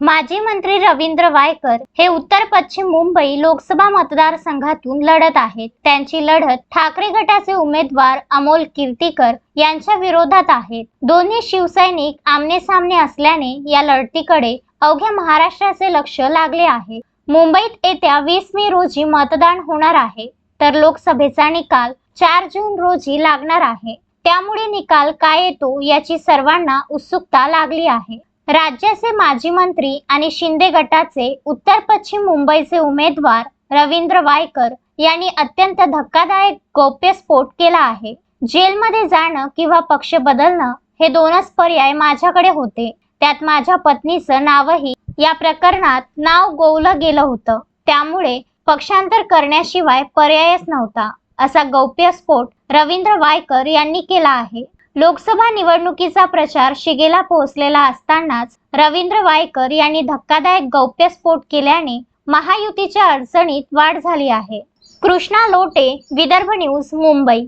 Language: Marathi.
माजी मंत्री रवींद्र वायकर हे उत्तर पश्चिम मुंबई लोकसभा मतदारसंघातून लढत आहेत. त्यांची लढत ठाकरे गटाचे उमेदवार अमोल कीर्तीकर यांच्या विरोधात आहेत दोन्ही शिवसैनिक आमने सामने असल्याने या लढतीकडे अवघ्या महाराष्ट्राचे लक्ष लागले आहे. मुंबईत येत्या वीस मे रोजी मतदान होणार आहे. तर लोकसभेचा निकाल चार जून रोजी लागणार आहे. त्यामुळे निकाल काय येतो याची सर्वांना उत्सुकता लागली आहे. राज्याचे माजी मंत्री आणि शिंदे गटाचे उत्तर पश्चिम मुंबईचे उमेदवार रवींद्र वायकर यांनी अत्यंत धक्कादायक गौप्यस्फोट केला आहे. जेलमध्ये जाणं किंवा पक्ष बदलणं हे दोनच पर्याय माझ्याकडे होते. त्यात माझ्या पत्नीचं नावही या प्रकरणात नाव गोवलं गेलं होतं. त्यामुळे पक्षांतर करण्याशिवाय पर्यायच नव्हता असा गौप्यस्फोट रवींद्र वायकर यांनी केला आहे. लोकसभा निवडणुकीचा प्रचार शिगेला पोहोचलेला असतानाच रवींद्र वायकर यांनी धक्कादायक गौप्यस्फोट केल्याने महायुतीच्या अडचणीत वाढ झाली आहे. कृष्णा लोटे विदर्भ न्यूज मुंबई.